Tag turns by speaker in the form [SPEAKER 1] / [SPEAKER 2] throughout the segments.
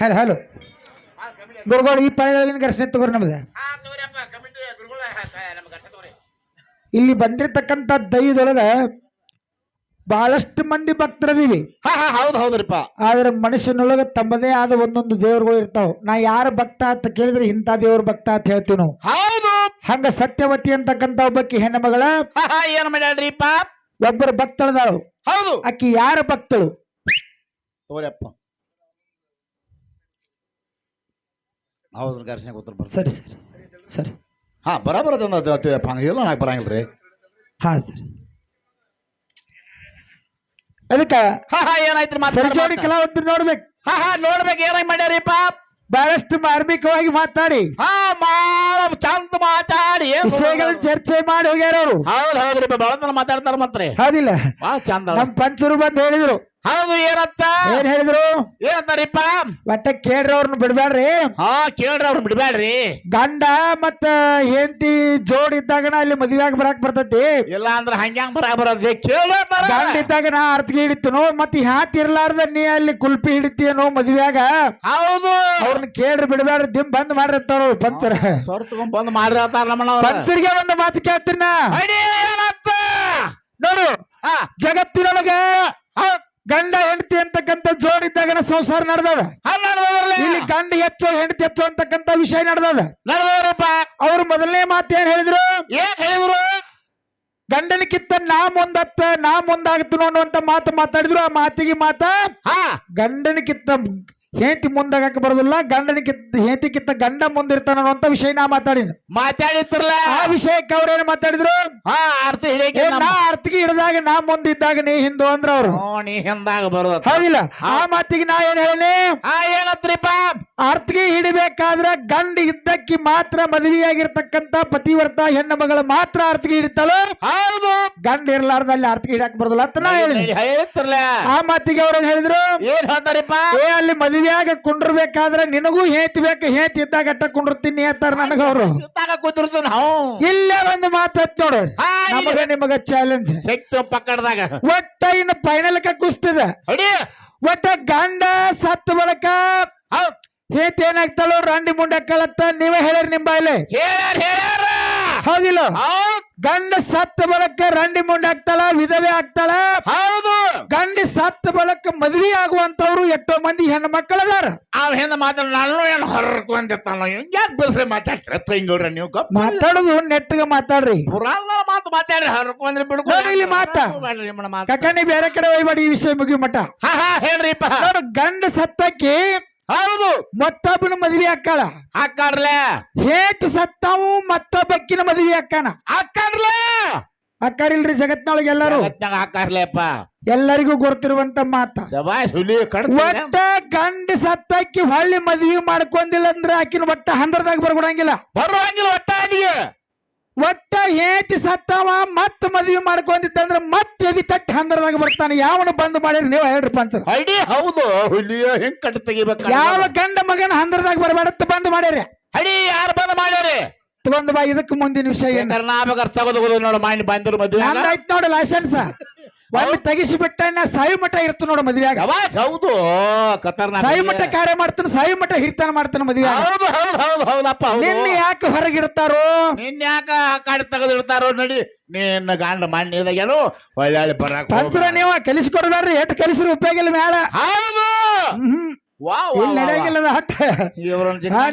[SPEAKER 1] Hello hello ಗುರುಗಳು ಈ ಪಾಳ್ಯದೊಳಗಿನ ಘರ್ಷಣೆ ತಗೋರಿ ನಮ್ದು ಇಲ್ಲಿ ಬಂದಿರತಕ್ಕಂತ ದೈವದೊಳಗ ಬಹಳಷ್ಟು ಮಂದಿ ಭಕ್ತರದೀವಿ.
[SPEAKER 2] ಹಾ ಹಾ ಹೌದು ಹೌದ್ರಿಪ್ಪ
[SPEAKER 1] ಆದ್ರೆ ಮನುಷ್ಯನೊಳಗ ತಮ್ಮದೇ ಆದ ಒಂದೊಂದು ದೇವರುಗಳು ಇರ್ತಾವ. ನಾ ಯಾರ ಭಕ್ತ ಅಂತ ಕೇಳಿದ್ರೆ ಇಂಥ ದೇವ್ರ ಭಕ್ತ ಅಂತ ಹೇಳ್ತೀವಿ ನಾವು.
[SPEAKER 2] ಹೌದು.
[SPEAKER 1] ಹಂಗ ಸತ್ಯವತಿ ಅಂತಕ್ಕಂತ ಒಬ್ಬಾಕಿ ಹೆಣ್ಣು ಮಗಳ
[SPEAKER 2] ಏನ್ ಮಾಡ್ಯಾಳ್ರಿಪ್ಪ
[SPEAKER 1] ಒಬ್ಬರು ಭಕ್ತಳದಾಳು.
[SPEAKER 2] ಹೌದು.
[SPEAKER 1] ಅಕ್ಕಿ ಯಾರ ಭಕ್ತಳು?
[SPEAKER 2] ತೋರಿಯಪ್ಪ ಹೌದು ಘರ್ಷಣೆ ಉತ್ತರ ಬರ್ತಾರೆ
[SPEAKER 1] ಸರಿ ಸರಿ ಸರಿ.
[SPEAKER 2] ಹಾ ಬರಾಬರ ತಂದಪ್ಪ ಹಂಗ ಇಲ್ಲ ಬರಂಗಿಲ್ಲ ರೀ
[SPEAKER 1] ಹಾ ಸರಿ. ಅದಕ್ಕ
[SPEAKER 2] ಹಾ ಹಾ ಏನಾಯ್ತ್ರಿ
[SPEAKER 1] ಸರಿಜೋಡಿ
[SPEAKER 2] ಮಾತಾಡಿ.
[SPEAKER 1] ಕಲಾವಂತರು ನೋಡ್ಬೇಕು.
[SPEAKER 2] ಹಾ ಹಾ ನೋಡ್ಬೇಕು ಏನಾಗಿ ಮಾಡ್ಯಾರಿಪ್ಪ
[SPEAKER 1] ಬಹಳಷ್ಟು ಮಾರ್ಮಿಕವಾಗಿ ಮಾತಾಡಿ.
[SPEAKER 2] ಹಾ ಮಾಡ ಚಂದ ಮಾತಾಡಿ
[SPEAKER 1] ವಿಷಯಗಳನ್ನ ಚರ್ಚೆ ಮಾಡಿ ಹೋಗ್ಯಾರ ಅವರು
[SPEAKER 2] ಹೌದ್ ಹೌದ್ರಿ ಬಹಳ ಮಾತಾಡ್ತಾರ ಮಾತ್ರ.
[SPEAKER 1] ಹೌದಿಲ್ಲ.
[SPEAKER 2] ಬಾಳ ಚಂದ ನಮ್ಮ
[SPEAKER 1] ನಮ್ ಪಂಚರು ಬಂದು ಹೇಳಿದ್ರು
[SPEAKER 2] ಹೌದು ಏನಂತ
[SPEAKER 1] ಏನ್ ಹೇಳಿದ್ರು?
[SPEAKER 2] ಏನಂತಾರಿಪ್ಪ?
[SPEAKER 1] ಒಟ್ಟ ಕೇಳ್ರಿ ಅವ್ರನ್ನ ಬಿಡ್ಬೇಡ್ರಿ
[SPEAKER 2] ಹಾ ಕೇಳ್ರಿ ಬಿಡ್ಬೇಡ್ರಿ
[SPEAKER 1] ಗಂಡ ಮತ್ತ ಹೆಂಡತಿ ಜೋಡಿ ಇದ್ದಾಗನ ಅಲ್ಲಿ ಮದ್ವೆಯಾಗ ಬರಾಕ್ ಬರ್ತೈತಿ.
[SPEAKER 2] ಇಲ್ಲ ಅಂದ್ರೆ ಹಂಗ್ಯಾಂಗ್ ಬರಾಕ್ ಬರೋದೇ ಕೇಳೋ
[SPEAKER 1] ಗಂಡ ಇದ್ದಾಗ ನಾ ಅರ್ತಿಗೆ ಹಿಡಿತನು ಮತ್ತೆ ಹ್ಯಾತ್ ಇರ್ಲಾರ್ದ ನೀ ಅಲ್ಲಿ ಕುಲ್ಪಿ ಹಿಡಿತೀನೋ ಮದುವೆಯಾಗ.
[SPEAKER 2] ಹೌದು.
[SPEAKER 1] ಅವ್ರನ್ನ ಕೇಳ್ರಿ ಬಿಡ್ಬೇಡ್ರಿ ದಿಮ್ ಬಂದ್ ಮಾಡಿರ್ತಾರ ಪಂಚರ.
[SPEAKER 2] ಸೊರ್ ತಗೊಂಡ್ ಬಂದ್ ಮಾಡ್ರಿ ಅಂತಾರ ನಮ್ಮನ
[SPEAKER 1] ಪಂಚರಿಗೆ ಒಂದು ಮಾತು ಕೇಳ್ತೀನ ನೋಡು
[SPEAKER 2] ಹಾ.
[SPEAKER 1] ಜಗತ್ತಿನೊಳಗ ಗಂಡ ಹೆಂಡತಿ ಅಂತಕ್ಕಂಥ ಜೋಡಿ ಇದ್ದಾಗ ಸಂಸಾರ ನಡೆದದ? ಇಲ್ಲಿ ಗಂಡ ಹೆಚ್ಚು ಹೆಂಡತಿ ಹೆಚ್ಚು ಅಂತಕ್ಕಂಥ ವಿಷಯ ನಡೆದದ.
[SPEAKER 2] ನಡೆದವರಪ್ಪ
[SPEAKER 1] ಅವ್ರು ಮೊದಲನೇ ಮಾತು ಏನ್ ಹೇಳಿದ್ರು?
[SPEAKER 2] ಏನ್ ಹೇಳಿದ್ರು?
[SPEAKER 1] ಕಿತ್ತ ನಾ ಮುಂದತ್ತ ನಾ ಮುಂದಾಗತ್ತ ಅನ್ನುವಂತ ಮಾತು ಮಾತಾಡಿದ್ರು. ಆ ಮಾತಿಗೆ ಮಾತ
[SPEAKER 2] ಗಂಡನ
[SPEAKER 1] ಗಂಡನಕ್ಕಿಂತ ಹೆಂಡತಿ ಮುಂದಾಗಕ್ಕೆ ಬರೋದಿಲ್ಲ ಗಂಡನಿಗೆ ಹೆಂಡತಿ ಕಿತ್ತ ಗಂಡ ಮುಂದಿರ್ತಾನ ಅನ್ನುವಂತ ವಿಷಯ ನಾ ಮಾತಾಡಿನ.
[SPEAKER 2] ಮಾತಾಡಿತ್ರಲ್ಲ
[SPEAKER 1] ಆ ವಿಷಯಕ್ಕೆ ಅವ್ರೇನ್ ಮಾತಾಡಿದ್ರು?
[SPEAKER 2] ಹಾ ಅರ್ಥ ಹಿಡಿಯಕ್ಕೆ
[SPEAKER 1] ಏ, ನಾ ಅರ್ತಿಗೆ ಹಿಡಿದಾಗ ನಾ ಮುಂದಿದ್ದಾಗ ನೀ ಹಿಂದೂ ಅಂದ್ರ ಅವ್ರು.
[SPEAKER 2] ನೀ ಹಿಂದಾಗ ಬರೋದ.
[SPEAKER 1] ಹೌದಿಲ್ಲ? ಆ ಮಾತಿಗೆ ನಾ ಏನ್ ಹೇಳಿನಿ?
[SPEAKER 2] ಹಾ ಏನತ್ರಿಪ್ಪ?
[SPEAKER 1] ಅರ್ತಿಗೆ ಹಿಡಿಬೇಕಾದ್ರ ಗಂಡ ಇದ್ದಕ್ಕಿ ಮಾತ್ರ ಮದುವೆಯಾಗಿರ್ತಕ್ಕಂತ ಪತಿವರ್ತ ಹೆಣ್ಣು ಮಗಳ ಮಾತ್ರ ಅರ್ತಿಗೆ ಹಿಡಿತಾಳು.
[SPEAKER 2] ಹೌದು.
[SPEAKER 1] ಗಂಡ ಇರ್ಲಾರ್ದ ಅಲ್ಲಿ ಅರ್ತಿಗೆ ಹಿಡಕ್ ಬರೋದಿಲ್ಲ ಅಂತ ನಾ ಹೇಳಿ
[SPEAKER 2] ಹೇಳ್ತಿರ್ಲ
[SPEAKER 1] ಆ ಮಾತಿಗೆ ಅವ್ರೇನ್ ಹೇಳಿದ್ರು?
[SPEAKER 2] ಏನ್ ಹೇಳ್ತಾರಿಪ್ಪ?
[SPEAKER 1] ಏ ಅಲ್ಲಿ ಮದುವೆಯಾಗ ಕುಂಡ್ರಬೇಕಾದ್ರೆ ನಿನಗೂ ಹೇತಿ ಬೇಕು ಹೇತಿ ಇದ್ದಾಗ ಅಟ್ಟ ಕುಂಡಿರ್ತೀನಿ ಅಂತಾರ
[SPEAKER 2] ನನಗವ್ರು ಕೂತಿರ್ತು ನಾವು.
[SPEAKER 1] ಇಲ್ಲೇ ಒಂದು ಮಾತತ್ ನೋಡ್ರಿ
[SPEAKER 2] ಹಾ, ಇಲ್ಲಿ.
[SPEAKER 1] ನಮಗ ನಿಮಗ ಚಾಲೆಂಜ್
[SPEAKER 2] ಶಕ್ತಿ ಪಕ್ಕಡ್ದಾಗ.
[SPEAKER 1] ಒಟ್ಟ ಇನ್ನು ಫೈನಲ್ ಕುಸ್ತಿದ.
[SPEAKER 2] ಅಡಿ
[SPEAKER 1] ಒಟ್ಟ ಗಂಡ ಸತ್ತ ಬಳಕ
[SPEAKER 2] ಹೌದ್.
[SPEAKER 1] ಹೇತಿ ಏನಾಗ್ತಾಳೋ ರಂಡಿ ಮುಂಡಕ್ಕಳತ್ತ ನೀವೇ ಹೇಳಿರಿ ನಿಮ್
[SPEAKER 2] ಹೇಳ್ಯಾರ ಹೇಳ್ಯಾರ.
[SPEAKER 1] ಹೌದಿಲ್ಲ?
[SPEAKER 2] ಹೌದ್.
[SPEAKER 1] ಗಂಡ ಸತ್ತ ಬಳಕ ರಂಡಿ ಮುಂಡಾಗ್ತಾಳ ವಿಧವೆ ಆಗ್ತಾಳ
[SPEAKER 2] ಹೌದು.
[SPEAKER 1] ಗಂಡ ಸತ್ತ ಬಳಕ ಮದ್ವಿ ಆಗುವಂತವ್ರು ಎಷ್ಟೋ ಮಂದಿ ಹೆಣ್ಣು ಮಕ್ಕಳದಾರ.
[SPEAKER 2] ಅವ್ ಹೆಣ್ಣು ಮಾತಾಡ ನಾನು ಏನು ಬಂದಿರ್ತಾನೋ? ಯಾಕೆ ಬಸ್ರೆ ಮಾತಾಡ್ತೀರ? ತಂಗೋಡ್ರ ನೀವು?
[SPEAKER 1] ಮಾತಾಡುದು ನೆಟ್ಟಗ ಮಾತಾಡ್ರಿ.
[SPEAKER 2] ಪುರಾಣ ಮಾತು ಮಾತಾಡ್ರಿ ಹರ್ಕೊಂಡ್ರಿ ಬಿಡ್ಕೊ.
[SPEAKER 1] ನೋಡಿ ಇಲ್ಲಿ ಮಾತ. ಕಕ್ಕ ನೀ ಬೇರೆ ಕಡೆ ಹೋಗ್ಬೇಡಿ ಈ ವಿಷಯ ಮುಗಿ ಮಠ
[SPEAKER 2] ಹಾ ಹಾ ಹೇಳ್ರಿಪ್ಪ
[SPEAKER 1] ಗಂಡ ಸತ್ತಕ್ಕೆ
[SPEAKER 2] ಹೌದು.
[SPEAKER 1] ಮತ್ತೊಬ್ಬನ ಮದುವೆ ಅಕ್ಕಳ
[SPEAKER 2] ಅಕ್ಕರ್ಲೆ
[SPEAKER 1] ಹೇತ್ ಸತ್ತಾವು ಮತ್ತೊಬ್ಬಕ್ಕಿನ ಮದುವೆ ಅಕ್ಕನ
[SPEAKER 2] ಅಕ್ಕರ್ಲೆ
[SPEAKER 1] ಅಕ್ಕಾರಿಲ್ರಿ ಜಗತ್ನೊಳಗೆ ಎಲ್ಲರೂ.
[SPEAKER 2] ಜಗತ್ನಾಗ ಹಾಕಾರ್ಲೆಪ್ಪ
[SPEAKER 1] ಎಲ್ಲರಿಗೂ ಗೊತ್ತಿರುವಂತ ಮಾತ.
[SPEAKER 2] ಸಬಾಯ್ ಸುಲಿ ಕಡ್ತ
[SPEAKER 1] ಒಟ್ಟ ಗಂಡ ಸತ್ತಕ್ಕಿ ಹೊಳ್ಳಿ ಮದ್ವಿ ಮಾಡ್ಕೊಂಡಿಲ್ಲ ಅಂದ್ರೆ ಆಕಿನ ಒಟ್ಟ ಹಂದ್ರದಾಗ ಬರ್ಕೊಡಂಗಿಲ್ಲ.
[SPEAKER 2] ಬರುವಂಗಿಲ್ಲ ಒಟ್ಟ ಅದಿಗೆ
[SPEAKER 1] ಒಟ್ಟ ಹೇತಿ ಸತ್ತವ ಮತ್ ಮದ್ವಿ ಮಾಡ್ಕೊಂಡಿತ್ತಂದ್ರ ಮತ್ ಎದಿ ತಟ್ಟಿ ಹಂದ್ರದಾಗ ಬರ್ತಾನೆ. ಯಾವನು ಬಂದ್ ಮಾಡಿರಿ ನೀವು ಹೇಳ್ರಿ ಪಂಚರ್.
[SPEAKER 2] ಐಡಿ ಹೌದು ಹುಲಿಯ ಹೆಂಗ್ ಕಟ್ ತೆಗಿಬೇಕು
[SPEAKER 1] ಯಾವ ಗಂಡ ಮಗನ ಹಂದ್ರದಾಗ ಬರಬೇಡತ್ತ ಬಂದ್ ಮಾಡಿರಿ
[SPEAKER 2] ಅಡಿ ಯಾರು ಬಂದ್ ಮಾಡ್ಯಾರಿ?
[SPEAKER 1] ತಗೊಂಡ್ ಬಾ ಇದಕ್ ಮುಂದಿನ ವಿಷಯ ಏನ್?
[SPEAKER 2] ಕರ್ನಾಟಕ ತಗೋದು ನೋಡು ಮಾಡಿ ಬಂದ್ರು ಮದ್ವೆ
[SPEAKER 1] ಆಯ್ತು ನೋಡು ಲೈಸೆನ್ಸ್ ಒಮ್ಮೆ ತೆಗಿಸಿ ಬಿಟ್ಟ ಸಾಯಿ ಮಠ ಇರ್ತ ನೋಡ ಮದ್ವೆಯಾಗ.
[SPEAKER 2] ಹೌದು ಖತರ್ನಾಕ್
[SPEAKER 1] ಸಾಯಿ ಮಠ ಕಾರ್ಯ ಮಾಡ್ತಾನ ಸಾಯಿ ಮಠ ಹಿರಿತಾನ ಮಾಡ್ತಾನ ಮದ್ವೆ
[SPEAKER 2] ಹೌದು ಹೌದು ಹೌದು ಹೌದಪ್ಪ ಹೌದು.
[SPEAKER 1] ನಿನ್ನ ಯಾಕೆ ಹೊರಗಿಡ್ತಾರೋ
[SPEAKER 2] ನಿನ್ ಯಾಕೆ ಕಾಡಿ ತೆಗೆದಿಡ್ತಾರೋ ನಡಿ ನಿನ್ನ ಗಾಂಡ ಮಣ್ಣಿದಾಗೇನು ಒಳ್ಳೆ ಬರ
[SPEAKER 1] ತಂತ್ರ ನೀವು ಕಲಿಸ್ಕೊಡ್ಬೇಡ್ರಿ ಎಟ್ ಕಲಿಸ್ರಿ ಉಪಯೋಗ ಇಲ್ಲ ಮೇಲೆ
[SPEAKER 2] ಹೌದು.
[SPEAKER 1] ಹ್ಮ್.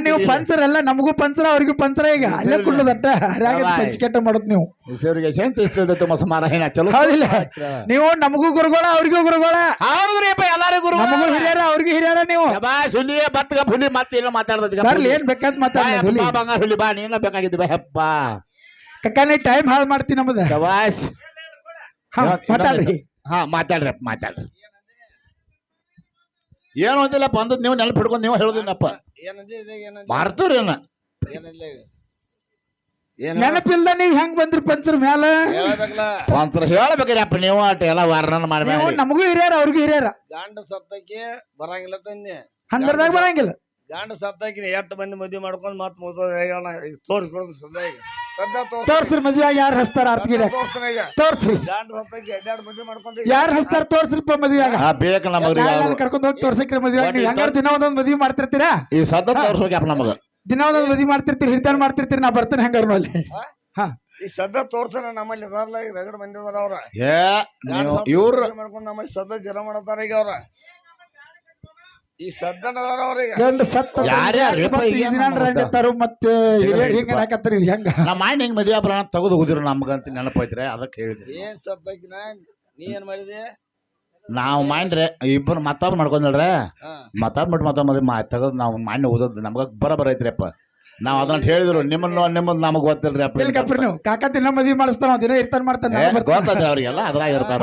[SPEAKER 1] ನೀವು ಪಂಚರ್ ನಮಗೂ ಪಂಚರ ಅವ್ರಿಗೂ ಪಂಚರ ಈಗ. ಅಲ್ಲೇ ಕುಳ್ಳದಟ್ಟ. ಪಂಚಕೆಟ್ಟ ಮಾಡುದ್ ನೀವು. ಹೌದಿಲ್ಲ. ನೀವು ನಮಗೂ ಗುರುಗಳ ಅವ್ರಿಗೂ ಗುರುಗಳ.
[SPEAKER 2] ಎಲ್ಲಾರಿಗೂ
[SPEAKER 1] ನಮಗೂ ಹಿರಿಯರ ಅವ್ರಿಗೂ ಹಿರಿಯರ ನೀವು.
[SPEAKER 2] ಶಬಾಷ್ ಹುಲಿ ಬತ್ತಗ ಹುಲಿ ಮತ್ತೇನೋ ಮಾತಾಡ್ದದ
[SPEAKER 1] ಬರ್ಲಿ ಏನ್ ಬೇಕಾದ್
[SPEAKER 2] ಬಂಗಾರ ಹುಲಿ ಬಾ ನೀನ ಬೇಕಾಗಿದ್ದು ಬಾ ಹೆಪ್ಪ
[SPEAKER 1] ಕಕ್ಕ ನೀ ಟೈಮ್ ಹಾಳು ಮಾಡ್ತೀನಿ ನಮ್ಮದ ಮಾತಾಡ್ರಿ.
[SPEAKER 2] ಹಾ ಮಾತಾಡ್ರಪ್ಪ ಮಾತಾಡ್ರಿ. ಏನು ಅಂದಿಲ್ಲಪ್ಪ ಅಂದದ್ ನೀವು ನೆನಪು ಹಿಡ್ಕೊಂಡು ನೀವು ಹೇಳುದಿಲ್ಲಪ್ಪ
[SPEAKER 3] ಏನಂದಿ ಇದು ಏನಂದಿ?
[SPEAKER 2] ಮಾರ್ತವ್ರಿ ಏನ?
[SPEAKER 3] ಏನಿಲ್ಲ ಈಗ. ಏನ್
[SPEAKER 1] ನೆನಪಿಲ್ದ ನೀವ್ ಹೆಂಗ್ ಬಂದ್ರಿ ಪಂಚರ್ ಮ್ಯಾಲ?
[SPEAKER 3] ಪಂಚರ್
[SPEAKER 2] ಒಂದ್ಸಲ ಹೇಳ್ಬೇಕ್ರಿ ಅಪ್ಪ ನೀವು ಅಟ್ ಎಲ್ಲ ವರ್ಣನ
[SPEAKER 1] ನೀವು
[SPEAKER 2] ಮಾಡ್ಬೇಡಿ.
[SPEAKER 1] ನಮಗೂ ಹಿರಿಯರ ಅವ್ರಿಗೂ ಹಿರಿಯರ.
[SPEAKER 3] ಗಂಡ ಸತ್ತಕ್ಕೆ ಬರಂಗಿಲ್ಲ ತಂದೆ.
[SPEAKER 1] ಹಂದ್ರದಾಗ ಬರಂಗಿಲ್ಲ.
[SPEAKER 3] ಗಂಡ ಸತ್ತಕ್ಕೆ ಎತ್ತ ಮಂದಿ ಮದ್ವೆ ಮಾಡ್ಕೊಂಡು ಮತ್ ಮುಗಿದ ತೋರಿಸ್ಕೊಡೋದು ಸದ್ಯ ಈಗ.
[SPEAKER 1] ತೋರ್ಸ್ರಿ ಮದ್ವೆ ಯಾರು ಹಸ್ತಾರ
[SPEAKER 3] ಈಗ.
[SPEAKER 1] ತೋರ್ಸ್ರಿ. ಯಾರು ಹಸ್ತಾರ ತೋರ್ಸ್ರಿಪ್ಪ ಮದ್ವೆಯಾಗ.
[SPEAKER 2] ಹಾ ಬೇಕು ನಮಗ್ರಿ
[SPEAKER 1] ನಾನು ಕರ್ಕೊಂಡ್ ಹೋಗಿ ತೋರ್ಸಕ್ರಿ ಮದ್ವೆ ನೀವು ಹೆಂಗಾರ ದಿನ ಒಂದೊಂದು ಮದ್ವೆ ಮಾಡ್ತಿರ್ತೀರಾ?
[SPEAKER 2] ಈ ಸದ್ದ ತೋರ್ಸ್ಬೇಕಪ್ಪ ನಮಗ?
[SPEAKER 1] ದಿನ ಒಂದೊಂದು ಮದ್ವೆ ಮಾಡ್ತಿರ್ತೀರಿ ಹಿರಿತಾನ ಮಾಡ್ತಿರ್ತೀರಿ ನಾ ಬರ್ತೇನೆ ಹೆಂಗಾರ ಅಲ್ಲಿ ಹಾ?
[SPEAKER 3] ಈ ಸದ್ದ ತೋರ್ಸ್ತಾನ ನಮ್ಮಲ್ಲಿ ಇದಾರಲ್ಲ ಈಗ ರಗಡ್ ಮಂದಿ ಅವ್ರ.
[SPEAKER 2] ಏ ನೀವು ಇವ್ರ
[SPEAKER 3] ಮಾಡ್ಕೊಂಡು ನಮ್ಮಲ್ಲಿ ಸದ್ದ ಜನ ಮಾಡತಾರ ಈಗ ಅವ್ರ. ಈ
[SPEAKER 1] ಗಂಡ ಸತ್ತ
[SPEAKER 2] ಯಾರ್ಯಾರು
[SPEAKER 1] ಮತ್ತೆ
[SPEAKER 2] ಈಗ
[SPEAKER 1] ಈ ದಿನ
[SPEAKER 2] ನಮ್ಮ
[SPEAKER 1] ರಂಡಿತ್ತಾರು ಮತ್ತೆ ಹಿರಿಯರ್ ಹಿಂಗ ಹಾಕತ್ತಾರ ಇದು ಹೆಂಗ?
[SPEAKER 2] ನಮ್ಮ ಮಾಡಿ ಹಿಂಗ್ ಮದುವೆ ಪ್ರಾಣ ತೆಗೆದು ಹೋಗಿದ್ರು ನಮ್ಗಂತ ನೆನಪೈತ್ರಿ ಅದಕ್ಕೆ ಹೇಳಿದ್ರಿ
[SPEAKER 3] ಏನ್ ಸದ್ದಕಿನ ನೀ? ಏನ್ ಮಾಡಿದೆ?
[SPEAKER 2] ನಾವು ಮಾಡ್ರೆ ಇಬ್ಬರು ಮತ್ತೊಬ್ಬ ಮಾಡ್ಕೊಂಡ್ರೆ
[SPEAKER 3] ಹಾ.
[SPEAKER 2] ಮತ್ತೊಬ್ಬ ಬಿಟ್ಟು ಮತ್ತೊಬ್ಬ ಮದ್ವೆ ಮಾ ತೆಗೆದು ನಾವು ಮಾಡಿ ಓದೋದು ನಮ್ಗ ಬರ ಐತ್ರಿಪ್ಪ ನಾವ್ ಅದನ್ನ ಹೇಳಿದ್ರು ನಿಮ್ಮನ್ನ ನಿಮ್ಮದ್ ನಮಗ್ ಗೊತ್ತಿಲ್ರಿ ಅಪ್ಪ
[SPEAKER 1] ಇಲ್ಲಿ ಕಪ್ರಿ ನೀವು? ಕಾಕ ದಿನ ಮದ್ವಿ ಮಾಡಿಸ್ತಾನ ದಿನ ಇರ್ತಾನ ಮಾಡ್ತಾನೆ
[SPEAKER 2] ಗೊತ್ತಾದ್ರೆ ಗೊತ್ತದ ಅವ್ರಿಗೆಲ್ಲ ಅದ್ರಾಗ ಇರ್ತಾರ.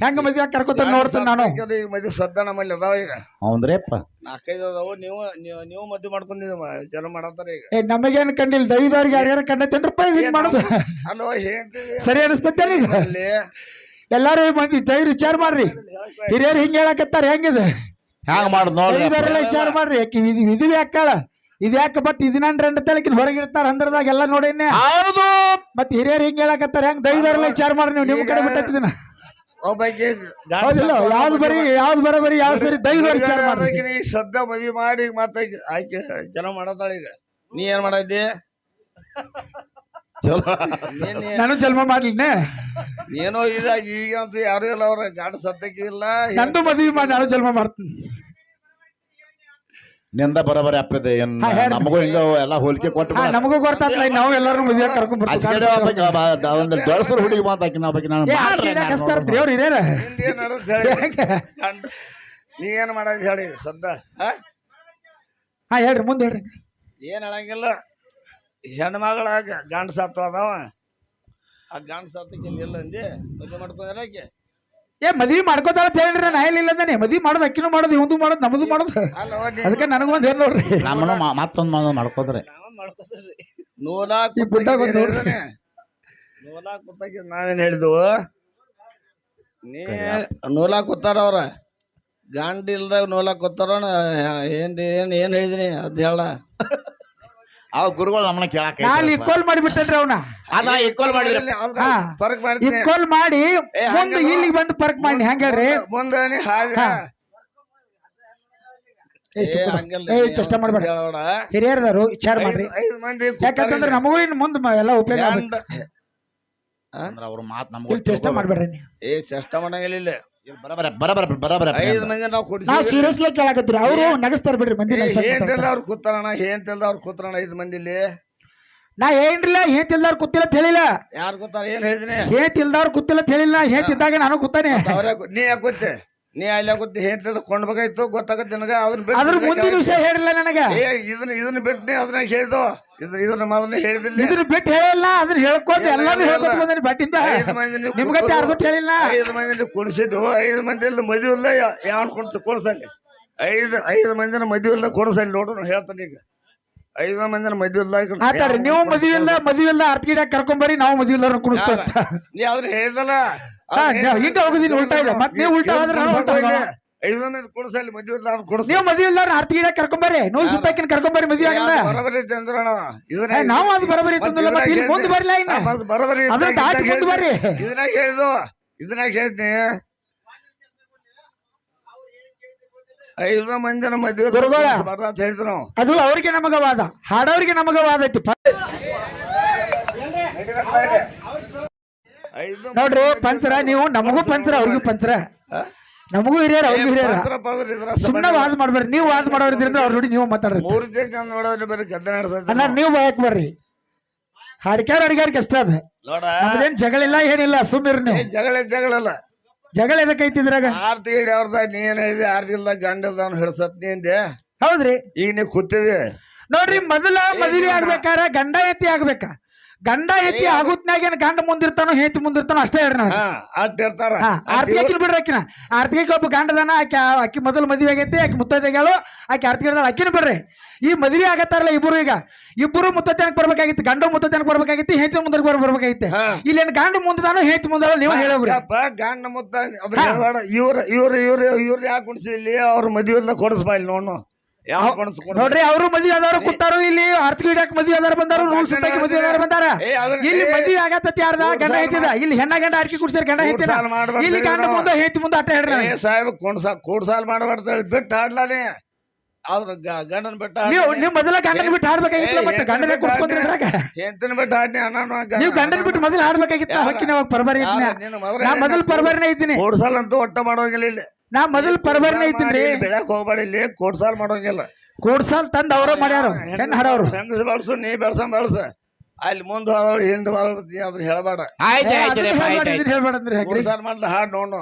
[SPEAKER 1] ಹೆಂಗ ಮದ್ವೆ ಕರ್ಕೋತ ನೋಡ್ತೇನೆ ನಾನು.
[SPEAKER 3] ಈಗ ಮದ್ವೆ ಸದ್ದ ನಮ್ಮಲ್ಲಿ ಅದಾವ ಈಗ.
[SPEAKER 2] ಹೌದ್ರಿಪ್ಪ.
[SPEAKER 3] ನಾಲ್ಕೈದು ಅದಾವು ನೀವು ನೀವು ನೀವು ಮದ್ವೆ ಮಾಡ್ಕೊಂಡಿದ್ದೀವಿ ಜನ ಮಾಡತ್ತಾರ ಈಗ.
[SPEAKER 1] ಏ ನಮಗೇನ್ ಕಂಡಿಲ್ಲ ದೈವದವ್ರಿಗೆ ಯಾರ್ಯಾರ ರೂಪಾಯಿ ಹಿಂಗ್ ಮಾಡೋದು?
[SPEAKER 3] ಅಲ್ಲೋ ಹೇಳ್ತೀವಿ.
[SPEAKER 1] ಸರಿ ಅನಿಸ್ತೈತೆ
[SPEAKER 3] ಅಲ್ಲಿ
[SPEAKER 1] ಎಲ್ಲಾರು ಮಂದಿ ದೈವ ವಿಚಾರ ಮಾಡ್ರಿ. ಹಿರಿಯರು ಹಿಂಗ ಹೇಳಕತ್ತಾರ ಹೆಂಗಿದೆ?
[SPEAKER 2] ಹ್ಯಾಂಗ ಮಾಡ್ ನೋಡ್ರಿ.
[SPEAKER 1] ದೈವದವರೆಲ್ಲ ವಿಚಾರ ಮಾಡ್ರಿ. ಯಾಕೆ ಇದು ಇದು ಯಾಕಾಳ ಇದು ಯಾಕೆ ಬಟ್ ಇದನ್ನ ರಂಡ ತಲಕಿನ ಹೊರಗೆ ಇರ್ತಾರ ಅಂದ್ರದಾಗ ಎಲ್ಲ ನೋಡೇನೆ
[SPEAKER 2] ಹೌದು.
[SPEAKER 1] ಮತ್ತೆ ಹಿರಿಯರು ಹಿಂಗ ಹೇಳಕತ್ತಾರ ಹೆಂಗ್ ದೈವದವರೆಲ್ಲ ವಿಚಾರ ಮಾಡ್ರಿ ನೀವು ನಿಮ್ ಕಡೆ ಬಿಟ್ಟಿದ್ದೀನ ಹೌದಿಲ್ಲ ಯಾವ್ದು ಬರೀ ಯಾವ್ದು ಬರೋಬರಿ ಯಾವ ಸರಿ ದೈವದವ್ರ ವಿಚಾರ
[SPEAKER 3] ಈಗ ಅದಕ್ಕೆ ಈ ಸದ್ದ ಮದ್ವಿ ಮಾಡಿ ಮತ್ತೆ ಆಕೆ ಜನ ಮಾಡತ್ತಾಳ ಈಗ. ನೀ ಏನ್ ಮಾಡಿದ್ದಿ ನೀನ್
[SPEAKER 1] ಜನ್ಮ ಮಾಡ್ಲಿನೇ
[SPEAKER 3] ಏನೋ ಇದ ಈಗ ಅಂತ ಯಾರು ಇಲ್ಲ ಅವ್ರ. ಗಾಡ ಸದ್ದಕ್ಕೆ ಇಲ್ಲ.
[SPEAKER 1] ನಂದು ಮದ್ವಿ ಮಾಡಿ ನಾನು ಜನ್ಮ ಮಾಡ್ತೀನಿ.
[SPEAKER 2] ನಿಂದ ಬರಬರಿ ಅಪ್ಪಿದೆ ಏನ್
[SPEAKER 1] ಹಾ, ಹೇಳ್ರಿ.
[SPEAKER 2] ನಮಗೂ ಹಿಂಗ ಎಲ್ಲ ಹೋಲಿಕೆ ಕೊಟ್ಟು
[SPEAKER 1] ಹಾ ನಮಗೂ ಗೊತ್ತಾತ್ಲ ನಾವು ಎಲ್ಲರೂ ಮದುವೆ ಕರ್ಕೊಂಡ್ ಬರ್ತೀವಿ.
[SPEAKER 2] ಹುಡುಗಿ ಮಾತಾಕಿ ನಾವು ಬಗ್ಗೆ ನಾನು ಮಾಡ್ರಿ ನಾನು
[SPEAKER 1] ಅವ್ರು
[SPEAKER 3] ನಡೆದ್ ಹೇಳಿ. ಗಂಡ ನೀ ಏನು ಮಾಡೋದ್ ಹೇಳಿ ಸದ್ದ ಹಾ?
[SPEAKER 1] ಹಾ ಹೇಳ್ರಿ ಮುಂದೆ ಹೇಳ್ರಿ.
[SPEAKER 3] ಏನು ಹೇಳಂಗಿಲ್ಲ. ಹೆಣ್ಮಗಳ ಗಂಡ ಸತ್ತು ಅದಾವ. ಆ ಗಂಡ ಸತ್ತಕ್ಕೆ ಇಲ್ಲಿ ಇಲ್ಲ ಅಂದಿ ಮದುವೆ ಮಾಡ್ಕೊಂಡ್ರೆ ಆಕೆ?
[SPEAKER 1] ಏ ಮದ್ವಿ ಮಾಡ್ಕೋತಾಳ ಅಂತ ಹೇಳ್ರಿ ನಾನು ಹೇಳಿಲ್ಲ ಅಂತಾನೆ ಮದ್ವಿ ಮಾಡೋದು ಅಕ್ಕಿನೂ ಮಾಡೋದು ಇವಂದು ಮಾಡೋದು ನಮ್ಮದು ಮಾಡೋದು.
[SPEAKER 3] ಅಲ್ಲ
[SPEAKER 1] ಅದಕ್ಕೆ ನನಗೊಂದು ಹೇಳಿ ನೋಡ್ರಿ
[SPEAKER 2] ನಮ್ಮನ್ನು ಮತ್ತೊಂದು ಮತ್ತೊಂದ್ ಮಾಡೋದು ಮಾಡ್ಕೋದ್ರಿ.
[SPEAKER 3] ನಾವ್ ಮಾಡ್ಕೊತೀವ್ರಿ. ನೂಲಾ
[SPEAKER 1] ಈ ನೋಡ್ರಿ.
[SPEAKER 3] ನೂಲಾ ಕುತ್ತಾಗ ನಾವೇನ್ ಹೇಳಿದ್ವು ನೀ ನೂಲಾ ಕೊತ್ತಾರ ಅವ್ರ. ಗಾಂಡಿ ಇಲ್ದಾಗ ನೂಲಾ ಕೂತಾರ ಏನ್ ಏನ್ ಏನ್ ಹೇಳಿದ್ರಿ ಅದ್ ಹೇಳ.
[SPEAKER 2] ಅವ್ ಗುರುಗಳು ನಮ್ಮನ್ನ ಕೇಳಾಕ
[SPEAKER 1] ನಾಳೆ ಇಕ್ವಲ್ ಮಾಡಿಬಿಟ್ಟನ್ರಿ ಅವನ.
[SPEAKER 2] ಅದ ಈಕ್ವಲ್ ಮಾಡಿದ್ರಿ
[SPEAKER 1] ಹಾ.
[SPEAKER 3] ಫರ್ಕ್ ಮಾಡ್ತೀನಿ.
[SPEAKER 1] ಇಕ್ವಲ್ ಮಾಡಿ
[SPEAKER 3] ಹಂಗಲ್ಲ.
[SPEAKER 1] ಇಲ್ಲಿಗೆ ಬಂದು ಪರ್ಕ್ ಮಾಡಿ ಹಂಗ ಹೇಳ್ರಿ.
[SPEAKER 3] ಮುಂದೆ
[SPEAKER 1] ಚಷ್ಟ ಮಾಡ್ಬೇಡ. ಹಿರಿಯರದಾರು ವಿಚಾರ ಮಾಡ್ರಿ.
[SPEAKER 3] ಐದು ಮಂದಿ
[SPEAKER 1] ಯಾಕಂತಂದ್ರೆ ನಮಗೂ ಇನ್ನು ಮುಂದೆ ಎಲ್ಲಾ ಉಪಯೋಗ
[SPEAKER 2] ಅವ್ರ ಮಾತ್ ನಮ್ಗೆ
[SPEAKER 1] ಮಾಡ್ಬೇಡ್ರಿ ನೀವು.
[SPEAKER 3] ಏ ಚಷ್ಟ ಮಾಡಂಗಿಲ್ಲ ಐದು ಮಂದಿ ನಾವು ಕುಡಿಸಿ.
[SPEAKER 1] ನಾವು ಸೀರಿಯಸ್ಲಿ ಕೇಳಕತ್ತೀರಿ ಅವರು ನಗಸ್ತಾರ ಬಿಡ್ರಿ ಮಂದಿ ನಗ್ಸಕ್
[SPEAKER 3] ಏನ್
[SPEAKER 1] ಮಾತಾಡ್ತಾರ.
[SPEAKER 3] ಅವ್ರು ಕೂತಾರಣ ಏನ್ ತಿಲ್ದ ಅವ್ರು ಕೂತಾರಣ ಐದು ಮಂದಿ ಇಲ್ಲಿ
[SPEAKER 1] ನಾ ಏನ್ರಿಲ್ಲ ಏನ್ ತಿಲ್ದವ್ರು ಕೂತಿಲ್ಲ ಅಂತ ಹೇಳಿಲ್ಲ.
[SPEAKER 3] ಯಾರು ಕೂತಾರ ಏನ್ ಹೇಳಿದಿನಿ
[SPEAKER 1] ಏನ್ ತಿಲ್ದವ್ರು ಕೂತಿಲ್ಲ ಅಂತ ಹೇಳಿಲ್ಲ ಏನ್ ತಿದ್ದಾಗ ನಾನು ಕೂತಾನೆ.
[SPEAKER 3] ಅವ್ರೇ ನೀ ಯಾಕೆ ಕೂತೆ? ನೀ ಅಲ್ಲಿ ಏನ್ ತಿಲ್ದ ಕೊಂಡ್ಬೇಕಾಯ್ತು ಗೊತ್ತಾಗತ್ತೆ ನನಗ? ಅದನ್ನ
[SPEAKER 1] ಅದ್ರ ಮುಂದಿನ ವಿಷಯ ಹೇಳಿಲ್ಲ ನನಗೆ.
[SPEAKER 3] ಏ ಇದನ್ನ ಇದನ್ನ ಬಿಟ್ಟು ನೀ ಅದನ್ನ ಹೇಳ್ದು. ಇದನ್ನ ಇದನ್ನ ಮೊದಲನೇ ಹೇಳಿದಿಲ್ಲ.
[SPEAKER 1] ಇದನ್ನ ಬಿಟ್ಟು ಹೇಳಿಲ್ಲ ಅದನ್ನ ಹೇಳ್ಕೊಂಡು ಎಲ್ಲಾನು ಹೇಳ್ಕೊಂಡು ಬಂದನಿ ಬಟ್ಟಿಂದ
[SPEAKER 3] ಐದು ಮಂದಿ
[SPEAKER 1] ನಿಮ್ಗತ್ತೆ ಯಾರ್ದು ಹೇಳಿಲ್ಲ?
[SPEAKER 3] ಐದು ಮಂದಿ ಕುಣಿಸಿದ್ದು ಐದು ಮಂದಿ ಇಲ್ಲ ಮದುವೆ ಇಲ್ಲ ಯಾವ ಕುಣಿಸ್ ಕುಣಿಸಲ್ಲಿ ಐದು ಐದು ಮಂದಿನ ಮದುವೆ ಇಲ್ಲ ನೋಡು ನಾನು ಹೇಳ್ತಾನೆ ಈಗ. ಐದು ಮಂದಿನ ಮದುವೆ ಇಲ್ಲ
[SPEAKER 1] ನೀವು
[SPEAKER 3] ಮದುವಿಲ್ಲ
[SPEAKER 1] ಮದುವೆ ಇಲ್ಲ ಮದುವೆ ಇಲ್ಲ ಅರ್ತಿಗಿಡ ಕರ್ಕೊಂಬರಿ ನಾವು ಮದುವಿಲ್ಲ ಕುಣಿಸ್ತಾ
[SPEAKER 3] ನೀ ಅವ್ರು ಹೇಳಿದಲ್ಲ.
[SPEAKER 1] ಹಿಂಗ ಹೋಗುದಿಲ್ಲ ಉಲ್ಟಾ ಇದೆ. ನೀವು ನಾನು
[SPEAKER 3] ಕುಣಿಸಲ್ಲಿ ಮದುವೆ ಇಲ್ಲ
[SPEAKER 1] ನೀವು ಮದುವೆ ನೂಲ್ ಸುತ್ತಾಕಿನ ಕರ್ಕೊಂಬರ್ರಿ ಮದುವೆ ಆಗಲ್ಲ
[SPEAKER 3] ಬರಬರಿ ಇದನ್ನ
[SPEAKER 1] ನಾವು ಅದು ಬರಬರಿ ಇತ್ತಂದಿಲ್ಲ ಮತ್ತೆ ಇಲ್ಲಿ ಮುಂದೆ ಬರ್ಲಿಲ್ಲ ಇನ್ನ?
[SPEAKER 3] ಬರಬರಿ
[SPEAKER 1] ಅದ್ರ ದಾಟಿ ಮುಂದೆ ಬರ್ರಿ.
[SPEAKER 3] ಇದನ್ನ ಹೇಳಿದು ಇದನ್ನ ಹೇಳ್ತೀನಿ. ಐದು ಮಂದಿನ ಮದುವೆ
[SPEAKER 1] ಗುರುಗಳ.
[SPEAKER 3] ಬರ ಅಂತ ಹೇಳಿದ್ರು ನಾವು.
[SPEAKER 1] ಅದು ಅವ್ರಿಗೆ ನಮಗ ವಾದ ಹಾಡೋರಿಗೆ ನಮಗ ವಾದ ಐತಿ ಪ-
[SPEAKER 3] ಐದು
[SPEAKER 1] ನೋಡ್ರಿ ಪಂಚರ ನೀವು ನಮಗೂ ಪಂಚರ ಅವ್ರಿಗೂ ಪಂಚರ. ನಮಗೂ ಹಿರಿಯರ ಅವ್ರಿಗೂ ಹಿರಿಯರ. ಸುಮ್ಮನೆ ವಾದ ಮಾಡ್ಬೇಡ್ರಿ ನೀವು ವಾದ ಮಾಡೋರಿದ್ರಿಂದ ಅವ್ರ ನೋಡಿ ನೀವು ಮಾತಾಡ್ರಿ.
[SPEAKER 3] ಮೂರು ಜನ ನೋಡೋದ್ರೆ ಬರೀ ಗದ್ದ
[SPEAKER 1] ಅಣ್ಣ ನೀವು ಯಾಕೆ ಬರ್ರಿ. ಹಾಡ್ಕ್ಯಾರ ಅಡಿಗಾರ ಕಷ್ಟ ಅದ.
[SPEAKER 3] ಅದೇನ್
[SPEAKER 1] ಜಗಳ ಜಗಳಿಲ್ಲ ಏನಿಲ್ಲ ಸುಮ್ಮಿರಿ ನೀವು.
[SPEAKER 3] ಜಗಳ ಜಗಳಲ್ಲ.
[SPEAKER 1] ಜಗಳ ಎದಕ್ಕೆ ಇದ್ರಾಗ?
[SPEAKER 3] ಆರ್ತಿ ಹಿಡಿ ಅವ್ರದ ನೀ ಏನ್ ಹೇಳಿದೆ? ಆರ್ತಿಲ್ಲ ಗಂಡ ಇಲ್ಲ ಅವ್ನು ಹಿಡ್ಸತ್ ನೀಂದೆ
[SPEAKER 1] ಹೌದ್ರಿ.
[SPEAKER 3] ಈಗ ನೀ ಕೂತಿದೆ
[SPEAKER 1] ನೋಡ್ರಿ ಮೊದಲ ಮದುವೆ ಆಗ್ಬೇಕಾರ ಗಂಡ ಎತ್ತಿ ಆಗ್ಬೇಕ? ಗಂಡ ಹೆತ್ತಿ ಆಗುತ್ನಾಗ ಏನ್ ಗಂಡ ಮುಂದಿರ್ತಾನೋ ಹೇತಿ ಮುಂದಿರ್ತಾನೋ ಅಷ್ಟೇ ಹೇಳ್ರಿ ನಾನು.
[SPEAKER 3] ಅಟ್ ಇರ್ತಾರ
[SPEAKER 1] ಆರ್ತಿ ಹಾಕಿನ ಬಿಡ್ರಿ ಆಕಿನ. ಆರ್ತಿಗೆ ಒಬ್ಬ ಗಂಡದನ ಆಕೆ ಅಕ್ಕಿ ಮೊದಲು ಮದುವೆ ಆಗೈತಿ ಆಕಿ ಮುತ್ತೈದೆಗಳು ಆಕೆ ಆರ್ತಿ ಹಿಡ್ದಾಳ ಅಕ್ಕಿನ ಬಿಡ್ರಿ. ಈ ಮದುವೆ ಆಗತ್ತಾರಲ್ಲ ಇಬ್ಬರು ಈಗ. ಇಬ್ಬರು ಮುತ್ತೈತನಕ್ ಬರ್ಬೇಕಾಗಿತ್ತು ಗಂಡ ಮುತ್ತೈತನಕ್ ಬರ್ಬೇಕಾಗಿತ್ತು ಹೇತಿ ಮುಂದಕ್ಕೆ ಬರ್ ಬರ್ಬೇಕಾಗಿತ್ತು.
[SPEAKER 3] ಹಾ.
[SPEAKER 1] ಇಲ್ಲಿ ಏನ್ ಗಂಡ ಮುಂದಾನೋ ಹೇತಿ ಮುಂದಾನೋ ನೀವು ಹೇಳೋಗ್ರಿ.
[SPEAKER 3] ಗಂಡ ಮುತ್ತ ಇವ್ರ ಇವ್ರ ಇವ್ರ ಇವ್ರ ಯಾಕೆ ಕುಣಿಸಿಲ್ಲಿ ಅವ್ರ ಮದುವೆ ಕೊಡಿಸ್ಬಾ ಇಲ್ಲಿ ನೋಡು
[SPEAKER 1] ನೋಡ್ರಿ ಅವರು ಮದ್ವಿ ಆದವ್ರು ಕೂತಾರು ಇಲ್ಲಿ ಅರ್ಥ ಹಿಡಿಯಕ್ ಮದ್ವೆ ಆದಾರ ಬಂದಾರು ರೂಲ್ಸ್ ಇದ್ದಾಗಿ ಮದ್ವೆ ಆದಾರ ಬಂದಾರ. ಇಲ್ಲಿ ಮದ್ವಿ ಆಗತ್ತತಿ ಯಾರ್ದ ಗಂಡ ಐತಿದ ಇಲ್ಲಿ ಹೆಣ್ಣ ಗಂಡ ಅರ್ಕಿ ಕುಡ್ಸಾರ ಗಂಡ
[SPEAKER 3] ಸಾಲ್
[SPEAKER 1] ಇಲ್ಲಿ ಗಂಡ. ಮುಂದೆ ಹೇತಿ ಮುಂದೆ ಅಟ್ಟ ಹೇಳ್ರಿ
[SPEAKER 3] ಸಾಹೇಬ್ ಕೊಣಸ ಕೋಡ್ ಸಾಲ್ ಮಾಡಬಾರ್ದು ಬಿಟ್ಟು ಗ- ಗಂಡನ್ ಬಿಟ್ಟ
[SPEAKER 1] ನೀವು ನೀವು ಮೊದಲ ಗಂಡನ ಬಿಟ್ಟು
[SPEAKER 3] ಹಾಡ್ಬೇಕಾಗಿತ್ತು
[SPEAKER 1] ಮತ್ತೆ
[SPEAKER 3] ಗಂಡನ
[SPEAKER 1] ಗಂಡನೇ
[SPEAKER 3] ಏ,
[SPEAKER 1] ಕುಡ್ಸ್ಕೊಂಡ್ರಿ ಇದ್ರಾಗ?
[SPEAKER 3] ಹೆಂಡತಿನ ಬಿಟ್ಟು ಹಾಡ್ನಿ ಅನ್ನ
[SPEAKER 1] ನೀವು ಗಂಡನ ಬಿಟ್ಟು ಮೊದಲು ಹಾಡ್ಬೇಕಾಗಿತ್ತು ಹಕ್ಕಿನ ಪರಬರಿ ಇದ್ನ? ನಾ ಮೊದಲು ಪರಬರಿನೇ ಇದ್ದೀನಿ.
[SPEAKER 3] ಕೋಡ್ ಸಾಲ್ ಅಂತೂ ಒಟ್ಟ ಮಾಡೋಂಗಿಲ್ಲ ಇಲ್ಲಿ.
[SPEAKER 1] ನಾ ಮೊದಲ್ ಪರಬರಿನೇ ಇದ್ದೀನಿ
[SPEAKER 3] ಬೆಳಕ್ ಹೋಗ್ಬೇಡ ಇಲ್ಲಿ ಕೋಡ್ ಸಾಲ್ ಮಾಡೋಂಗಿಲ್ಲ.
[SPEAKER 1] ಕೂಡ್ಸಾಲ್ ತಂದ್ ಅವ್ರ ಮಾಡ್ಯಾರ ಹೆಣ್ಣು ಹಾಡವ್ರು?
[SPEAKER 3] ಹೆಂಗಸ ಬೆಳ್ಸು ನೀ ಬೆಳಸ ಬೆಳ್ಸ. ಅಲ್ಲಿ ಮುಂದೆ ಹೋದವ್ರು ಹಿಂದೆ ಹೋದವ್ರು ನೀ ಅದ್ರ ಹೇಳಬೇಡ.
[SPEAKER 2] ಆಯ್ತು ಆಯ್ತು ರೀ
[SPEAKER 1] ಹೇಳ್ಬೇಡ
[SPEAKER 3] ಮಾಡ್ಲ ಹಾಡ್ ನೋಡು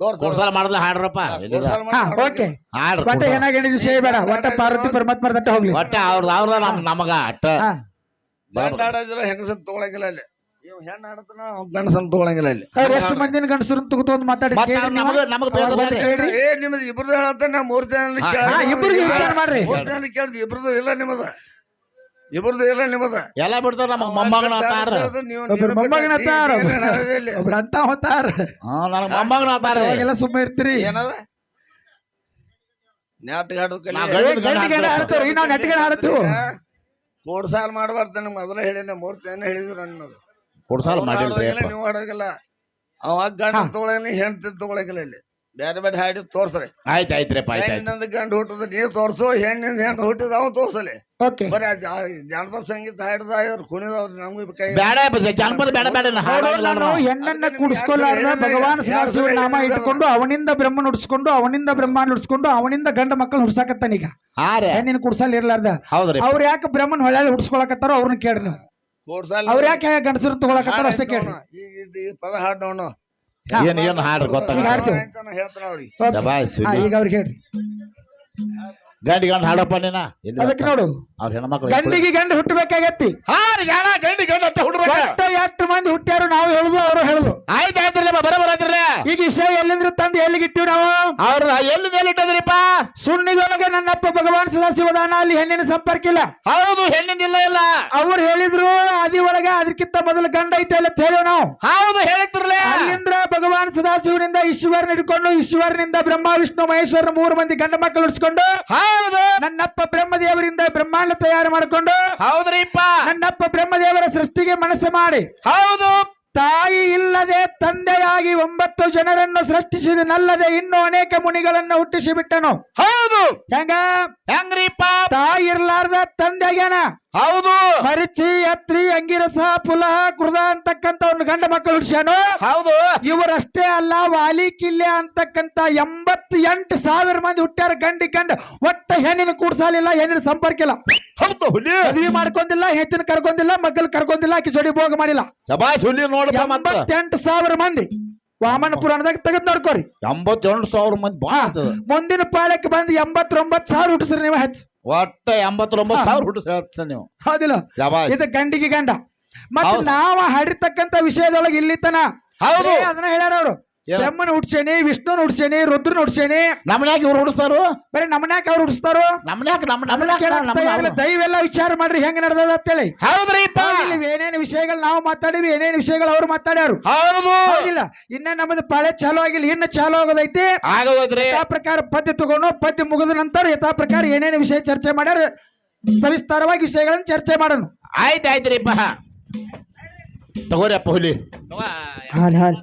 [SPEAKER 3] ತೋರ್ಸ.
[SPEAKER 2] ಕೊಡ್ಸಲ ಮಾಡಲ್ಲ ಹಾಡ್ರಪ್ಪ. ಎಲ್ಲಿದ?
[SPEAKER 1] ಹಾ ಓಕೆ.
[SPEAKER 2] ಹಾಡ್ರಿ
[SPEAKER 1] ಒಟ್ಟ
[SPEAKER 2] ಕೊಡ್ಸಲ.
[SPEAKER 1] ಏನಾಗೇನಿ ವಿಷಯ ಬೇಡ ಒಟ್ಟ ಪಾರ್ವತಿ ಹೋಗ್ಲಿ.
[SPEAKER 2] ಒಟ್ಟ ಅವ್ರದ್ದು ಅವ್ರದ ನಮ್ ನಮಗ ಅಟ್ಟ.
[SPEAKER 1] ಹಾ.
[SPEAKER 3] ಗಂಡ ಆಡೋದಿಲ್ಲ ಹೆಂಗಸನ್ ತಗೊಳಂಗಿಲ್ಲ ಅಲ್ಲಿ. ಇವ್ ಹೆಣ್ಣು ಆಡತನ ಗಂಡಸನ್ ತಗೊಳಂಗಿಲ್ಲ ಅಲ್ಲಿ
[SPEAKER 1] ಅವ್ರ ಎಷ್ಟು ಮಂದಿನ ಗಂಡಸರು ತಗೋತೊಂದು ಮಾತಾಡಿ
[SPEAKER 2] ಮತ್ತ
[SPEAKER 1] ನೀವು.
[SPEAKER 2] ನಮಗ.
[SPEAKER 3] ಏ ನಿಮ್ದು ಇಬ್ರದ್ದು ಹೇಳತ್ತ? ಮೂರ್ ಜನ
[SPEAKER 2] ಹಾ,
[SPEAKER 1] ಹಾ, ಇಬ್ರಿಗೆ ವಿಚಾರ ಮಾಡ್ರಿ.
[SPEAKER 3] ಮೂರ್ ಜನ ಕೇಳ್ದು. ಇಬ್ರದ್ದು ಇಲ್ಲ ನಿಮ್ಮದ ಇಬ್ರದ್ದು ಇಲ್ಲ ನಿಮ್ಮದ
[SPEAKER 2] ಎಲ್ಲ ಬಿಡ್ತಾರ ನಮಗ ಮೊಮ್ಮಗನ ಆತಾರ
[SPEAKER 3] ನೀವು-
[SPEAKER 1] ಒಬ್ರು
[SPEAKER 3] ನೀವು
[SPEAKER 1] ಮೊಮ್ಮಗನ ಅತ್ತಾರ.
[SPEAKER 3] ನೀ- ನೀನ್ ಹೇಳೋದಿಲ್ಲ.
[SPEAKER 1] ಒಬ್ರ ಅಂತ ಹೋತಾರ
[SPEAKER 2] ಹಾ ನನಗ ಮೊಮ್ಮಗನ ಆತಾರ
[SPEAKER 1] ಅವಾಗೆಲ್ಲ ಸುಮ್ಮ ಇರ್ತೀರಿ.
[SPEAKER 3] ಏನದ? ನಾಟಕ ಆಡೋದ್ ಕಲಿ.
[SPEAKER 2] ನಾವ್ ಗಂಡ ಗಂಡ
[SPEAKER 3] ಕೋಡ್ ಸಾಲ್ ಮಾಡಬಾರ್ದು ನಿಮ್ಗೆ ಮೊದಲ ಹೇಳಿನ ಮೂರ್ ಜನ ಹೇಳಿದ್ರು ಅನ್ನೋದು
[SPEAKER 2] ಕೊಡ್ಸಲ ಮಾಡಿಲ್ರಿ ಅಪ್ಪ.
[SPEAKER 3] ನೀವು ಅವ ಗಂಡ ತಗೊಳಂಗಿಲ್ಲ ಹೆಂಡತಿ ತಗೊಳಂಗಿಲ್ಲ ಇಲ್ಲಿ. ಬೇರೆ ಬೇರೆ ಹಾಡಿ ತೋರ್ಸ್ರಿ.
[SPEAKER 2] ಆಯ್ತು ಆಯ್ತ್ರಿಪ್ಪ ಆಯ್ತು ಆಯ್ತು
[SPEAKER 3] ಹೆಣ್ಣಿಂದ ಗಂಡ ಹುಟ್ಟದ ನೀವು ತೋರ್ಸು ಹೆಣ್ಣಿಂದ ಹೆಣ್ಣು ಹುಟ್ಟಿದ ಅವ ತೋರ್ಸಲಿ
[SPEAKER 1] ಓಕೆ.
[SPEAKER 3] ಬರೀ ಆ ಜಾ- ಜಾನಪದ ಸಂಗೀತ ಹಾಡಿದ ಅವ್ರು ಕುಣಿದವ್ರು ನಮ್ಗೆ ಕೈ
[SPEAKER 2] ಬೇಡ ಅಪ್ಪ, ಜಾನಪದ ಬೇಡ ಬೇಡ ನಾ ಹಾಡೋಂಗಿಲ್ಲ
[SPEAKER 1] ನಾನು
[SPEAKER 2] ನಾವು.
[SPEAKER 1] ಹೆಣ್ಣನ್ನ ಕುಡಿಸ್ಕೊಳ್ಳಾರ್ದ ಭಗವಾನ್ ಸದಾಶಿವ ನಾಮ ಇಟ್ಕೊಂಡು ಅವನಿಂದ ಬ್ರಹ್ಮ ನುಡ್ಸ್ಕೊಂಡು ಅವನಿಂದ ಬ್ರಹ್ಮ ನುಡ್ಸ್ಕೊಂಡು ಅವನಿಂದ ಗಂಡ ಮಕ್ಕಳು ಹುಡ್ಸಾಕತ್ತಾನೀಗ.
[SPEAKER 2] ಹಾ ರೀ
[SPEAKER 1] ಹೆಣ್ಣಿನ ಕುಡ್ಸಲ್ ಇರ್ಲಾರ್ದ.
[SPEAKER 2] ಹೌದ್ರಿ
[SPEAKER 1] ಅವ್ರ ಯಾಕೆ ಬ್ರಹ್ಮನ್ ಹೊಳ್ಳಿ ಹುಡ್ಸ್ಕೊಳಕತ್ತಾರೋ ಅವ್ರನ್ನ ಕೇಳ್ರಿ ನೀವು. ಅವ್ರ ಯಾಕೆ ಗಂಡಸರು ತಗೊಳಕತ್ತಾರ ಅಷ್ಟೇ ಕೇಳ್ರಿ.
[SPEAKER 3] ಈಗ ಇದು ಈ ಪದ ಹಾಡ್ ನೋಡು
[SPEAKER 2] ಏನ್ ಏನ್ ಹಾಡ್ರಿ ಗೊತ್ತಾಗ
[SPEAKER 1] ಹಾಡ್ತೀವಿ.
[SPEAKER 3] ಹೇಳ್ತಾನ ಅವ್ರಿಗೆ.
[SPEAKER 1] Okay.
[SPEAKER 2] ಶಬಾಷ್
[SPEAKER 1] ಹಾ, ಈಗ ಅವ್ರಿಗೆ ಹೇಳ್ರಿ.
[SPEAKER 2] ಗಂಡಿ ಗಂಡ ಹಾಡಪ್ಪ ನೀನ? ಎಲ್ಲಿ
[SPEAKER 1] ಅದಕ್ಕೆ ನೋಡು.
[SPEAKER 2] ಅವ್ರ ಹೆಣ್ಮಕ್ಳು
[SPEAKER 1] ಗಂಡಿಗೆ ಗಂಡ ಹುಟ್ಟಬೇಕಾಗತ್ತಿ.
[SPEAKER 2] ಹಾ ರೀ ಜಾಣ ಗಂಡಿ ಗಂಡ ಅಟ್ಟ ಹುಡ್ಬೇಕ
[SPEAKER 1] ಒಟ್ಟ ಎಷ್ಟು ಮಂದಿ ಹುಟ್ಟ್ಯಾರು ನಾವು ಹೇಳುದು ಅವರು ಹೇಳುದು.
[SPEAKER 2] ಆಯ್ತು ಆಯ್ತ್ರಿ ಆಯ್ತ್ರಿ
[SPEAKER 1] ಈಗ ವಿಷಯ ಎಲ್ಲಿಂದ್ರ ತಂದು ಎಲ್ಲಿಗೆ ಇಟ್ಟಿವಿ ನಾವು?
[SPEAKER 2] ಅವ್ರ ಎಲ್ಲಿಂದ ಎಲ್ಲಿಟ್ಟದ್ರಿಪ್ಪ?
[SPEAKER 1] ಸುಣ್ಣಿದೊಳಗೆ ನನ್ನಪ್ಪ ಭಗವಾನ್ ಸದಾಶಿವದಾನ ಅಲ್ಲಿ ಹೆಣ್ಣಿನ ಸಂಪರ್ಕ ಇಲ್ಲ.
[SPEAKER 2] ಹೌದು ಹೆಣ್ಣಿನ ಇಲ್ಲ. ಇಲ್ಲ
[SPEAKER 1] ಅವ್ರು ಹೇಳಿದ್ರು ಅದಿ ಒಳಗೆ ಅದಕ್ಕಿಂತ ಮೊದಲು ಗಂಡ ಐತೆ ಅಂತ ಹೇಳೋ ನಾವು.
[SPEAKER 2] ಹೌದು ಹೇಳಿದ್ರಲ್ಲ.
[SPEAKER 1] ಅಲ್ಲಿಂದ್ರ ಭಗವಾನ್ ಸದಾಶಿವನಿಂದ ಈಶ್ವರನ ಹಿಡ್ಕೊಂಡು ಈಶ್ವರನಿಂದ ಬ್ರಹ್ಮ ವಿಷ್ಣು ಮಹೇಶ್ವರ ಮೂರು ಮಂದಿ ಗಂಡ ಮಕ್ಕಳು ಉಡ್ಸ್ಕೊಂಡು
[SPEAKER 2] ಹೌದು.
[SPEAKER 1] ನನ್ನಪ್ಪ ಬ್ರಹ್ಮದೇವರಿಂದ ಬ್ರಹ್ಮಾಂಡ ತಯಾರು ಮಾಡಿಕೊಂಡು
[SPEAKER 2] ಹೌದ್ರಿಪ್ಪ.
[SPEAKER 1] ನನ್ನಪ್ಪ ಬ್ರಹ್ಮದೇವರ ಸೃಷ್ಟಿಗೆ ಮನಸ್ಸು ಮಾಡಿ.
[SPEAKER 2] ಹೌದು.
[SPEAKER 1] ತಾಯಿ ಇಲ್ಲದೆ ತಂದೆಯಾಗಿ ಒಂಬತ್ತು ಜನರನ್ನು ಸೃಷ್ಟಿಸಿದನಲ್ಲದೆ ಇನ್ನೂ ಅನೇಕ ಮುನಿಗಳನ್ನು ಹುಟ್ಟಿಸಿ ಬಿಟ್ಟನು
[SPEAKER 2] ಹೌದು.
[SPEAKER 1] ಹೆಂಗ?
[SPEAKER 2] ಹೆಂಗ್ರಿಪ್ಪ
[SPEAKER 1] ತಾಯಿ ಇರ್ಲಾರ್ದ ತಂದೆಗೇನ
[SPEAKER 2] ಹೌದು.
[SPEAKER 1] ಮರಿಚಿ ಅತ್ರಿ ಅಂಗಿರಸ ಪುಲ ಕೃದ ಅಂತಕ್ಕಂತ ಒಂದು ಗಂಡ ಮಕ್ಕಳು ಹುಡ್ಸ್ಯಾನು?
[SPEAKER 2] ಹೌದು.
[SPEAKER 1] ಇವರಷ್ಟೇ ಅಲ್ಲ ವಾಲಿ ಕಿಲ್ಲೆ ಅಂತಕ್ಕಂತ ಎಂಬತ್ ಎಂಟು ಸಾವಿರ ಮಂದಿ ಹುಟ್ಟ್ಯಾರ ಗಂಡಿ ಗಂಡ. ಒಟ್ಟ ಹೆಣ್ಣಿನ ಕೂಡ್ಸಾಲಿಲ್ಲ ಹೆಣ್ಣಿನ ಸಂಪರ್ಕ ಇಲ್ಲ.
[SPEAKER 2] ಹೌದು ಹುಲಿ.
[SPEAKER 1] ಮದ್ವಿ ಮಾಡ್ಕೊಂಡಿಲ್ಲ ಹೆತ್ತಿನ ಕರ್ಕೊಂಡಿಲ್ಲ ಮಗಲ್ ಕರ್ಕೊಂಡಿಲ್ಲ ಆಕಿ ಜೋಡಿ ಭೋಗ ಮಾಡಿಲ್ಲ.
[SPEAKER 2] ಸಬಾಸ್ ಹುಲಿ ನೋಡ
[SPEAKER 1] ಎಂಬತ್ತೆಂಟು ಸಾವಿರ ಮಂದಿ. ವಾಮನ ಪುರಾಣದಾಗ ತೆಗೆದು ನೋಡ್ಕೋರಿ.
[SPEAKER 2] ಎಂಬತ್ತೆರಡು ಸಾವಿರ ಮಂದಿ ಬಾ
[SPEAKER 1] ಮುಂದಿನ ಪಾಳ್ಯಕ್ಕೆ ಬಂದು ಎಂಬತ್ತೊಂಬತ್ತು ಸಾವಿರ ಹುಟ್ಟಿಸ್ರಿ ನೀವು ಹೆಚ್ಚು.
[SPEAKER 2] ಒಟ್ಟ ಎಂಬತ್ತೊಂಬತ್ತು ಸಾವಿರ ಹುಟ್ಟಿಸ್ ಹೇಳ್ತ ನೀವು.
[SPEAKER 1] ಹೌದಿಲ್ಲ. ಇದು ಗಂಡಿಗೆ ಗಂಡ. ಮತ್ತೆ. ನಾವ ಹಾಡಿರ್ತಕ್ಕಂತ ವಿಷಯದೊಳಗೆ ಇಲ್ಲಿತನ
[SPEAKER 2] ಹೌದು.
[SPEAKER 1] ಅದನ್ನ ಹೇಳ್ಯಾರ ಅವರು? ಬ್ರಹ್ಮನ ಹುಡ್ಸೇನಿ ವಿಷ್ಣುನ ಹುಡ್ಸೇನಿ ರುದ್ರನ ಹುಡ್ಸೇನಿ
[SPEAKER 2] ನಮ್ನ್ಯಾಕ ಇವ್ರು ಹುಡ್ಸ್ತಾರು
[SPEAKER 1] ಬರೀ ನಮ್ನ್ಯಾಕ ಅವ್ರು ಹುಡ್ಸ್ತಾರು
[SPEAKER 2] ನಮ್ನ್ಯಾಕ
[SPEAKER 1] ನಮ್ ತಯಾರಿಲ್ಲ. ದಯವೆಲ್ಲ ವಿಚಾರ ಮಾಡ್ರಿ ಹೆಂಗ್ ನಡೆದದ ಅಂತೇಳಿ.
[SPEAKER 2] ಹೌದ್ರಿಪ್ಪ
[SPEAKER 1] ಇಲ್ಲಿ ಏನೇನು ವಿಷಯಗಳು ನಾವು ಮಾತಾಡಿವಿ ಏನೇನು ವಿಷಯಗಳು ಅವ್ರು ಮಾತಾಡ್ಯಾರು?
[SPEAKER 2] ಹೌದು.
[SPEAKER 1] ಹೌದಿಲ್ಲ. ಇನ್ನ ನಮ್ಮದು ಪಾಳೆ ಚಾಲು ಆಗಿಲ್ಲ ಇನ್ನ ಚಾಲು ಆಗೋದೈತಿ.
[SPEAKER 2] ಆಗೋದ್ರಿ.
[SPEAKER 1] ಯಥಾ ಪ್ರಕಾರ ಪದ್ಯ ತಗೊಂಡು ಪದ್ಯ ಮುಗಿದ ನಂತರ ಯಥಾ ಪ್ರಕಾರ ಏನೇನು ವಿಷಯ ಚರ್ಚೆ ಮಾಡ್ಯಾರ ಸವಿಸ್ತಾರವಾಗಿ ವಿಷಯಗಳನ್ನು ಚರ್ಚೆ ಮಾಡೋಣ.
[SPEAKER 2] ಆಯ್ತು ಆಯ್ತ್ರಿಪ್ಪ. ತಗೋರಿ ಅಪ್ಪ ಹುಲಿ. ತಗೋ.
[SPEAKER 1] ಹಾಲ್ ಹಾಲ್.